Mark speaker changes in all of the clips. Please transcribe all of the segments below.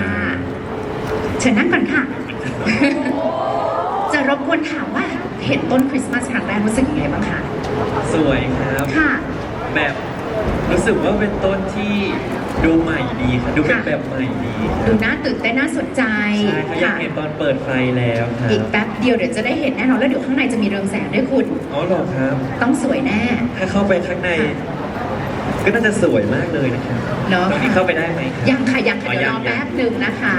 Speaker 1: ค่ะเชิญนั่งก่อนค่ะ จะรบกวนถามว่าเห็นต้นคริสต์มาสครั้งแรกรู้สึกยังไงบ้างคะ
Speaker 2: สวยครับ
Speaker 1: ค่ะ
Speaker 2: แบบรู้สึกว่าเป็นต้นที่ดูใหม่ดีครับดูเป็น
Speaker 1: ค่ะ
Speaker 2: แบบใหม่ดีค
Speaker 1: ดู
Speaker 2: รับ
Speaker 1: น่าตื่นเต้นน่าสนใจ
Speaker 2: ใช่เขาอยากเห็นตอนเปิดไฟแล้วครั
Speaker 1: อีก
Speaker 2: บ
Speaker 1: แป๊บเดียวเดี๋ยวจะได้เห็นแน่นอนแล้วเดี๋ยวข้างในจะมีเรืองแสงด้วยคุณ
Speaker 2: อ๋อเหรอครับ
Speaker 1: ต้องสวยแน่
Speaker 2: ถ้าเข้าไปข้างใน ก็น่าจะสวยมากเลยนะครับ
Speaker 1: เนาะ
Speaker 2: ตรงนี้เข้าไปได้ไหมครับ
Speaker 1: ยังค่ะยังค่ะ
Speaker 2: อ๋อ
Speaker 1: เดี๋ยวรอ
Speaker 2: ยัง
Speaker 1: แป๊บหนึ่งนะคะ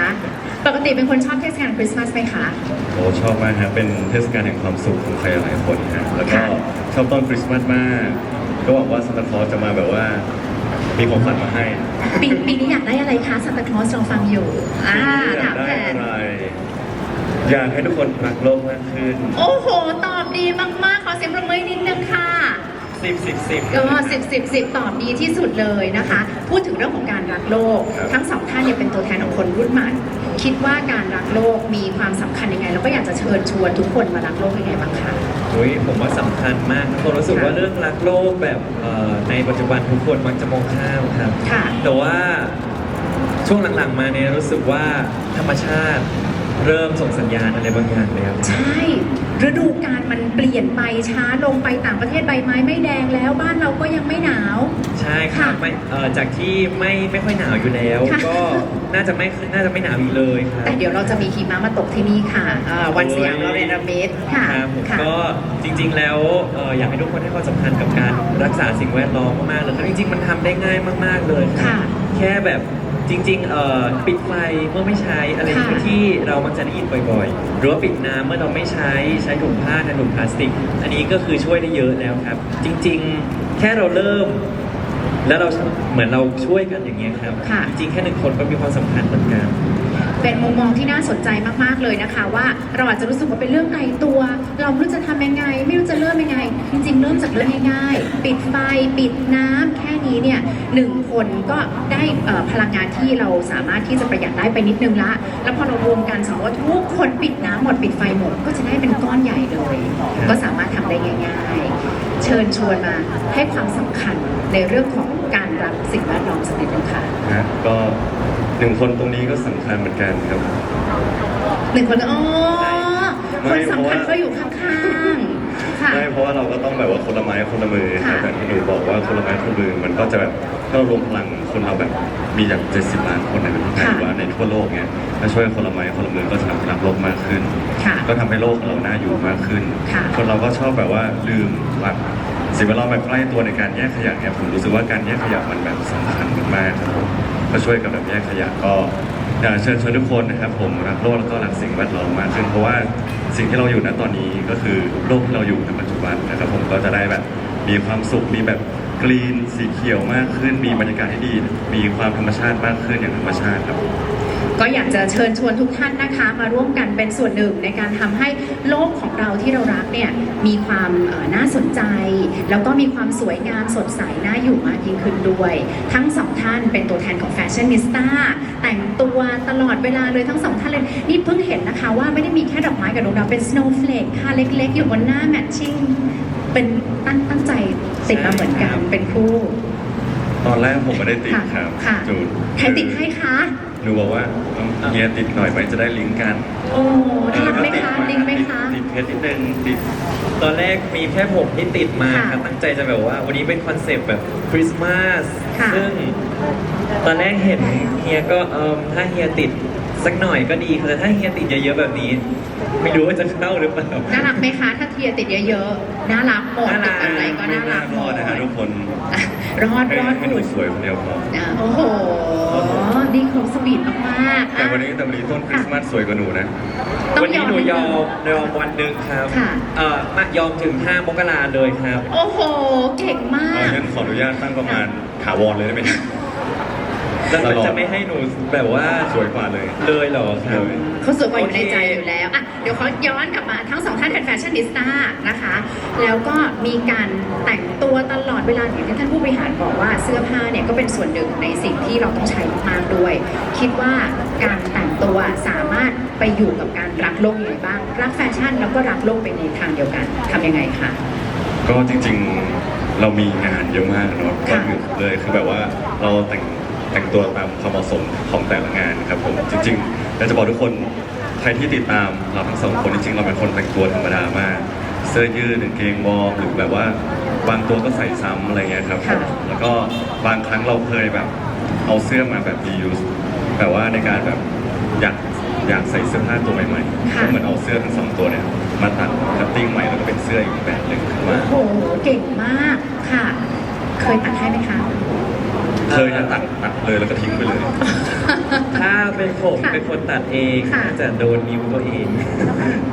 Speaker 1: ปกติเป็นคนชอบเทศกาลคริสต์มาสไหมคะ
Speaker 3: โอ้ชอบมากครับเป็นเทศกาลแห่งความสุขของใครหลายคนฮะแล้วก็
Speaker 1: ค่ะ
Speaker 3: ชอบต้นคริสต์มาสมาก ก็หวังว่าซานตาคลอสจะมาแบบว่า มีของขวัญมาให้
Speaker 1: ปีปีนี้อยากได้อะไรคะซานตาคลอสเราฟังอยู่อ่า
Speaker 3: อยา
Speaker 1: ถากม
Speaker 3: ได้
Speaker 1: แทน
Speaker 3: อะไรอยากให้ทุกคนรักโลกมากขึ้น
Speaker 1: โอ้โห ตอบดีมากๆ ขอเสียงปรบมือนิดนึงค่ะ
Speaker 2: สิบสิบสิบ
Speaker 1: ก็สิบสิบสิบตอบดีที่สุดเลยนะคะ พูดถึงเรื่องของการรักโลก
Speaker 3: ครับ
Speaker 1: ทั้งสองท่านเนี่ยเป็นตัวแทนของคนรุ่นใหม่ คิดว่าการรักโลกมีความสำคัญยังไง แล้วก็อยากจะเชิญชวนทุกคนมารักโลกยังไงบ้างคะ
Speaker 2: โอ้ยผมว่าสำคัญมากผมรู้สึกว่าเรื่องรักโลกแบบเอ่อในปัจจุบันทุกคนมักจะมองข้ามครับ
Speaker 1: ค่ะ
Speaker 2: แต่ว่าช่วงหลังๆมาเนี่ยรู้สึกว่าธรรมชาติ เริ่มส่งสัญญาณอะไรบางอย่างแล้ว
Speaker 1: ใช่ฤดูกาลมันเปลี่ยนไปช้าลงไปต่างประเทศใบไม้ไม่แดงแล้วบ้านเราก็ยังไม่หนาว
Speaker 2: ใช่ครับ
Speaker 1: ค่ะ
Speaker 2: ไม่เอ่อจากที่ไม่ไม่ค่อยหนาวอยู่แล้ว
Speaker 1: ค่ะ
Speaker 2: ก็น่าจะไม่น่าจะไม่หนาวอีกเลยครับ
Speaker 1: แต่เดี๋ยวเราจะมีหิมะมาตกที่นี่ค่ะเอ่อวันสยาม
Speaker 2: โอ้
Speaker 1: เรา
Speaker 2: ย
Speaker 1: เรนามิดค่ะ
Speaker 2: ครับผม
Speaker 1: ค่ะ
Speaker 2: ก็จริง ๆ แล้วเอ่ออยากให้ทุกคนให้ความสำคัญกับการรักษาสิ่งแวดล้อมมากๆเลยครับจริง ๆ มันทำได้ง่ายมาก ๆเลยครับ
Speaker 1: ค่ะ
Speaker 2: แค่แบบ จริงๆเอ่อปิดไฟเมื่อไม่ใช้อะไร
Speaker 1: ค่ะ
Speaker 2: ที่เรามักจะได้ยินบ่อยๆ หรือว่าปิดน้ำเมื่อเราไม่ใช้ใช้ถุงผ้าแทนถุงพลาสติก อันนี้ก็คือช่วยได้เยอะแล้วครับ จริงๆแค่เราเริ่ม แล้วเราเหมือนเราช่วยกันอย่างเงี้ยครับ
Speaker 1: ค่ะ
Speaker 2: จริงๆแค่หนึ่งคนก็มีความสำคัญเหมือนกัน
Speaker 1: เป็นมุมมองที่น่าสนใจมากๆเลยนะคะ ว่าเราอาจจะรู้สึกว่าเป็นเรื่องไกลตัว เราไม่รู้จะทำยังไง ไม่รู้จะเริ่มยังไง จริงๆเริ่มจากเรื่องง่ายๆปิดไฟปิดน้ำแค่นี้เนี่ยหนึ่งคนก็ได้พลังงานที่เราสามารถที่จะประหยัดได้ไปนิดนึงละ แล้วพอเรารวมกันสมมติว่าทุกคนปิดน้ำหมดปิดไฟหมดก็จะได้เป็นก้อนใหญ่เลย ก็สามารถทำได้ง่าย ๆ เชิญชวนมาให้ความสำคัญในเรื่องของการรักสิ่งแวดล้อมสักนิดนึงค่ะ
Speaker 3: นะก็หนึ่งคนตรงนี้ก็สำคัญเหมือนกันครับ
Speaker 1: หนึ่งคนก็อ๋อค
Speaker 3: ไม่
Speaker 1: นสำคัญ
Speaker 3: เพราะว่า
Speaker 1: ก็อยู่ข้างๆ ค่ะ
Speaker 3: ไม่เพราะว่าเราก็ต้องแบบว่าคนละไม้คนละมือครับ
Speaker 1: ค่ะ
Speaker 3: แบบที่หนูบอกว่าคนละไม้คนละมือมันก็จะแบบถ้าเรารวมพลังคนเราแบบมีอย่าง 70 ล้านคนในประเทศไทยหรือว่าในทั่วโลกเนี่ยถ้าช่วยคนละไม้คนละมือก็จะทำให้รักโลกมากขึ้น
Speaker 1: ค่ะ
Speaker 3: ก็ทำให้โลกของเราน่าอยู่มากขึ้น
Speaker 1: ค่ะ
Speaker 3: คนเราก็ชอบแบบว่าลืมหลักสิ่งแวดล้อมแบบใกล้ตัวในการแยกขยะเนี่ยผมรู้สึกว่าการแยกขยะมันแบบสำคัญมากๆครับผมก็ช่วยกันแบบแยกขยะก็อยากเชิญชวนทุกคนนะครับผมรักโลกแล้วก็รักสิ่งแวดล้อมมากขึ้นเพราะว่า สิ่งที่เราอยู่ณตอนนี้ก็คือโลกที่เราอยู่ในปัจจุบันนะครับผมก็จะได้แบบมีความสุขมีแบบกรีนสีเขียวมากขึ้น มีบรรยากาศที่ดี มีความธรรมชาติมากขึ้นอย่างธรรมชาติครับ
Speaker 1: ก็อยากจะเชิญชวนทุกท่านนะคะ มาร่วมกันเป็นส่วนหนึ่งในการทำให้โลกของเราที่เรารักเนี่ยมีความเอ่อน่าสนใจ แล้วก็มีความสวยงามสดใสน่าอยู่มากยิ่งขึ้นด้วย ทั้งสองท่านเป็นตัวแทนของแฟชั่นนิสต้าแต่งตัวตลอดเวลาเลยทั้งสองท่านเลย นี่เพิ่งเห็นนะคะว่าไม่ได้มีแค่ดอกไม้กับดวงดาวเป็น snowflake ค่ะเล็กๆ อยู่บนหน้าแมทชิ่งเป็นตั้งตั้งใจติดมาเหมือนกันเป็นคู่
Speaker 3: ตอนแรกผมไม่ได้ติด
Speaker 1: ค่ะ
Speaker 3: ครับ
Speaker 1: ค่ะ
Speaker 3: จูน
Speaker 1: ใครติดให้คะ
Speaker 3: หนูบอกว่าเฮียติดหน่อยไหมจะได้ลิงก์กัน
Speaker 1: โอ้น่ารักไหมคะลิงก์ไหมคะ
Speaker 3: ติดเพชรนิดนึงติด
Speaker 2: ตอนแรกมีแค่ผมที่ติดมา
Speaker 1: ค่ะ
Speaker 2: ครับตั้งใจจะแบบว่า วันนี้เป็นคอนเซปต์แบบคริสต์มาส
Speaker 1: ค่ะ
Speaker 2: ซึ่ง ตอนแรกเห็นเฮียก็เอมถ้าเฮียติด สักหน่อยก็ดีค่ะแต่ถ้าเฮียติดเยอะๆแบบนี้ ไม่รู้ว่าจะเข้าหรือเปล่า
Speaker 1: น่ารักไหมคะถ้าเทียติดเยอะๆน่ารักหมด
Speaker 2: น่ารั
Speaker 1: ติ
Speaker 2: ก
Speaker 1: ดอะไรก็
Speaker 3: ไม่
Speaker 1: น่ารั
Speaker 3: น่าก
Speaker 1: ห
Speaker 3: ร
Speaker 1: ม
Speaker 3: อด
Speaker 1: ด
Speaker 3: นะฮะทุกคน
Speaker 1: อะรอด
Speaker 3: ให้
Speaker 1: รอด
Speaker 3: ให้
Speaker 1: ห
Speaker 3: หนู
Speaker 1: มุน
Speaker 3: สวยคนเดียวพอ
Speaker 1: อะโอ้โหดีครบสวีทมากๆ
Speaker 3: แต่
Speaker 1: อะ
Speaker 3: วันนี้แต่วันนี้ต้นคริสต์มาสสวยกว่าหนูนะ
Speaker 1: ต้อง
Speaker 2: วันนี้หนูยอ
Speaker 1: ม
Speaker 2: มยอมวันหนึ่งครับ
Speaker 1: ค่ะ
Speaker 2: เอ่อมายอมถึง5มกราเลยครับ
Speaker 1: โอ้โห เก่งมา
Speaker 3: เอา
Speaker 1: ก
Speaker 3: งั้นขออนุญาตตั้งประมาณถาวรเลยได้ไหม
Speaker 2: แล้วมัน
Speaker 3: ตลอด
Speaker 2: จะไม่ให้หนูแบบว่า
Speaker 3: สวยกว่าเลย
Speaker 2: เลยเหรอครับ
Speaker 3: เลย
Speaker 1: เขาสวยกว่าอยู่ใน
Speaker 2: โอเค
Speaker 1: ใจอยู่แล้วอะเดี๋ยวเขาย้อนกลับมาทั้งสองท่านเป็นแฟชั่นนิสต้านะคะ แล้วก็มีการแต่งตัวตลอดเวลาอย่างที่ท่านผู้บริหารบอกว่าเสื้อผ้าเนี่ยก็เป็นส่วนหนึ่งในสิ่งที่เราต้องใช้มากๆด้วย คิดว่าการแต่งตัวสามารถไปอยู่กับการรักโลกยังไงบ้าง รักแฟชั่นแล้วก็รักโลกไปในทางเดียวกันทำยังไงคะ
Speaker 3: ก็จริงๆเรามีงานเยอะมากเนาะก่อน
Speaker 1: ค่ะ
Speaker 3: อื่นเลยคือแบบว่าเราแต่ง แต่งตัวตามความเหมาะสมของแต่ละงานครับผมจริงๆอยากจะบอกทุกคนใครที่ติดตามเราทั้งสองคนจริงๆเราเป็นคนแต่งตัวธรรมดามาก เสื้อยืดกางเกงวอร์มหรือแบบว่าบางตัวก็ใส่ซ้ำอะไรเงี้ยครับผม
Speaker 1: ค่ะ
Speaker 3: แล้วก็บางครั้งเราเคยแบบเอาเสื้อมาแบบ reuse แบบว่าในการแบบอยากอยากใส่เสื้อผ้าตัวใหม่ๆ
Speaker 1: ค่ะ
Speaker 3: ก็เหมือนเอาเสื้อทั้งสองตัวเนี่ยมาตัดคัตติ้งใหม่แล้วก็เป็นเสื้ออีกแบบหนึ่งขึ้นมา
Speaker 1: โอ้โหเก่งมากค่ะ เคยตัดให้ไหมคะ
Speaker 3: เคยจะตัดตัดเลยแล้วก็ทิ้งไปเลย
Speaker 2: ถ้าเป็นผม
Speaker 1: ค่ะ
Speaker 2: เป็นคนตัดเอง
Speaker 1: ค่ะ
Speaker 2: น่าจะโดนนิ้วตัวเอง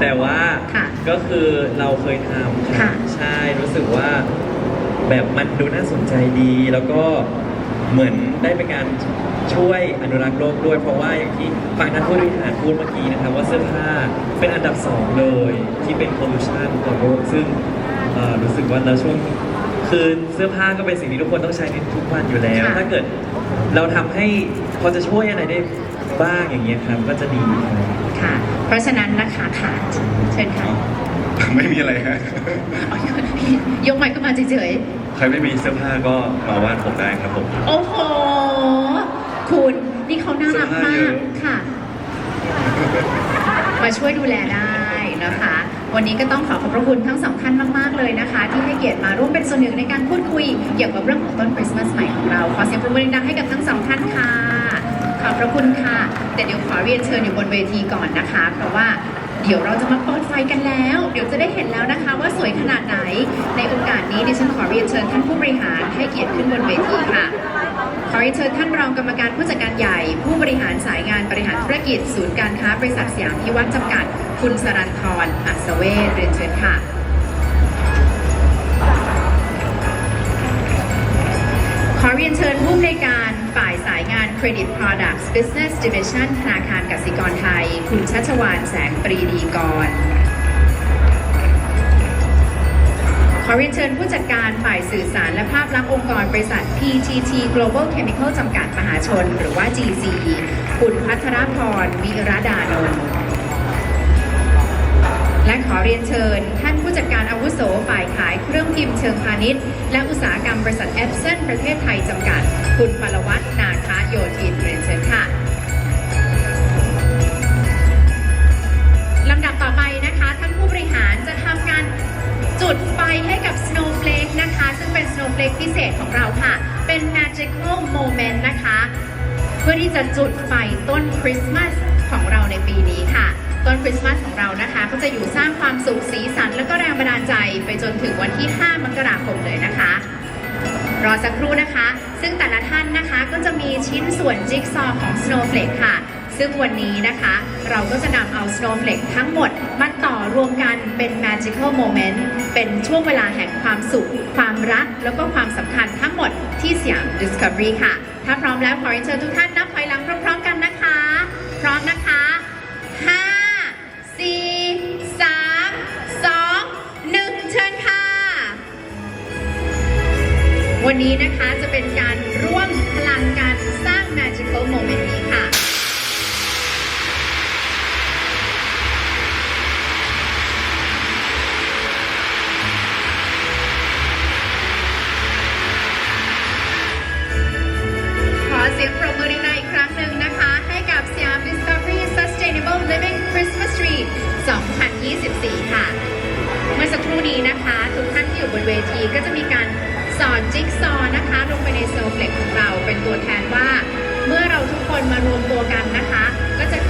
Speaker 2: แต่ว่า
Speaker 1: ค่ะ
Speaker 2: ก็คือเราเคยทำ
Speaker 1: ค่ะ
Speaker 2: ใช่รู้สึกว่าแบบมันดูน่าสนใจดี แล้วก็เหมือนได้เป็นการช่วยอนุรักษ์โลกด้วย เพราะว่าอย่างที่ฟังท่านผู้บริหารพูดเมื่อกี้นะครับว่าเสื้อผ้าเป็นอันดับสองเลยที่เป็น pollution ต่อโลกซึ่งเอ่อรู้สึกว่าเราช่วง คือเสื้อผ้าก็เป็นสิ่งที่ทุกคนต้องใช้ในทุกวันอยู่แล้ว
Speaker 1: ค่ะ
Speaker 2: ถ้าเกิดเราทำให้พอจะช่วยอะไรได้บ้างอย่างเงี้ยครับก็จะดีครับ
Speaker 1: ค่ะ เพราะฉะนั้นนะคะค่ะเชิญค่ะ
Speaker 3: ไม่มีอะไรฮะ
Speaker 1: อ๋อยกไมค์ขึ้นมาเฉย
Speaker 3: ใครไม่มีเสื้อผ้าก็มาวาดผมได้ครับผม
Speaker 1: ๆ โอ้โห คุณนี่เขาน่ารัก
Speaker 3: เสื้อผ้าเย
Speaker 1: มาก
Speaker 3: อะ
Speaker 1: ค่ะ มาช่วยดูแลได้นะคะ วันนี้ก็ต้องขอขอบพระคุณทั้งสองท่านมากๆเลยนะคะ ที่ให้เกียรติมาร่วมเป็นส่วนหนึ่งในการพูดคุย เกี่ยวกับเรื่องของต้นคริสต์มาสใหม่ของเราขอเสียงปรบมือดังให้กับทั้งสองท่านค่ะขอบพระคุณค่ะ แต่เดี๋ยวขอเรียนเชิญอยู่บนเวทีก่อนนะคะ เพราะว่า เดี๋ยวเราจะมาเปิดไฟกันแล้ว เดี๋ยวจะได้เห็นแล้วนะคะว่าสวยขนาดไหน ในโอกาสนี้ดิฉันขอเรียนเชิญท่านผู้บริหารให้เกียรติขึ้นบนเวทีค่ะ ขอเรียนเชิญท่านรองกรรมการผู้จัดการใหญ่ ผู้บริหารสายงานบริหารธุรกิจ ศูนย์การค้าบริษัทสยามพิวัฒน์จำกัด คุณสรันทรอัศเวชเรียนเชิญค่ะ อเรียนเชิญผู้อำนวยการฝ่ายสายงาน Credit Products Business Division ธนาคารกสิกรไทย คุณชัชวานแสงปรีดีกร ขอเรียนเชิญผู้จัดการฝ่ายสื่อสารและภาพลักษณ์องค์กรบริษัท PTT Global Chemical จำกัดมหาชน หรือว่า GC คุณพัทรพรวิรดานนท์ และขอเรียนเชิญ ท่านผู้จัดการอาวุโสฝ่ายขายเครื่องพิมพ์เชิงพาณิชย์ และอุตสาหกรรมบริษัทเอฟเซนประเทศไทยจำกัด คุณปรวัตนาคาโยธินเรียนเชิญค่ะลำดับต่อไปนะคะ ท่านผู้บริหารจะทำการจุดไฟให้กับ Snowflake นะคะ ซึ่งเป็น Snowflake พิเศษของเราค่ะ เป็น Magical Moment นะคะ เพื่อที่จะจุดไฟต้นคริสต์มาสของเราในปีนี้ค่ะ ต้นคริสต์มาสของเรานะคะ ก็จะอยู่สร้างความสุขสีสัน และก็แรงบันดาลใจไปจนถึงวันที่ 5 มกราคมเลยนะคะ รอสักครู่นะคะ ซึ่งแต่ละท่านนะคะก็จะมีชิ้นส่วนจิ๊กซอว์ของ Snowflake ค่ะ ซึ่งวันนี้นะคะ เราก็จะนำเอา Snowflake ทั้งหมดมาต่อรวมกันเป็น Magical Moment เป็นช่วงเวลาแห่งความสุข ความรัก แล้วก็ความสำคัญทั้งหมดที่สยาม Discovery ค่ะ ถ้าพร้อมแล้วขอเรียนเชิญทุกท่านนับถอยหลังพร้อม วันนี้นะคะจะเป็นการร่วมพลังการสร้าง Magical Moment นี้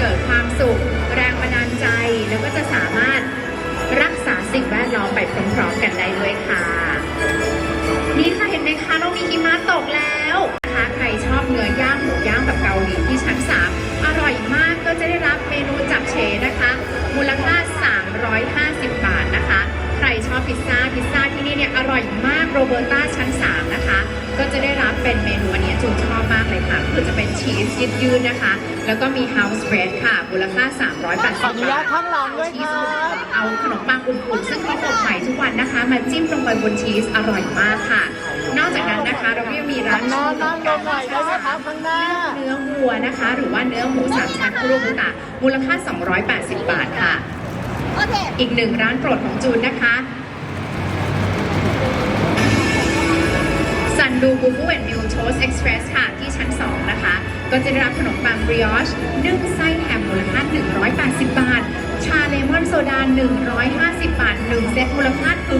Speaker 1: เกิดความสุข แรงบันดาลใจ แล้วก็จะสามารถรักษาสิ่งแวดล้อมไปพร้อมๆกันได้ด้วยค่ะ นี่ค่ะเห็นไหมคะเรามีหิมะตกแล้วนะคะใครชอบเนื้อย่างหมูย่างแบบเกาหลีที่ชั้น 3 อร่อยมากก็จะได้รับเมนูจับเชนะคะ มูลค่า 350 บาทนะคะ ใครชอบพิซซ่าพิซซ่าที่นี่เนี่ยอร่อยมากโรเบอร์ต้าชั้น ชีสยืดๆนะคะ แล้วก็มีเฮาส์เบรดค่ะมูลค่า 380
Speaker 4: ขออนุญา
Speaker 1: บา
Speaker 4: ต
Speaker 1: ท
Speaker 4: ข้างหลังด้วยครับ
Speaker 1: เอาขนมปังอุ่นๆซึ่งเขาอบใหม่ทุกวันนะคะ มาจิ้มลงไปบนชีสอร่อยมากค่ะ นอกจากนั้นนะคะเราก็ยังมีร้าน
Speaker 4: ข้างหน้า
Speaker 1: ชู
Speaker 4: นั่งลงหน่อยได้ไหมครับข้างหน้า
Speaker 1: เนื้อวัวนะคะ หรือว่าเนื้อหมูสามชั้นคุโรบุตะมูลค่า 280 บาทค่ะอีกหนึ่งร้านโปรดของจูนนะคะซันดูบูบูแอนด์มิลโชสเอ็กซ์เพรสค่ะ ที่ชั้น2นะคะ ก็จะได้รับขนมปังบริออชนึ่งไส้แฮมมูลค่า 180 บาท ชาเลมอนโซดา 150 บาท 1 เซตมูลค่าถึง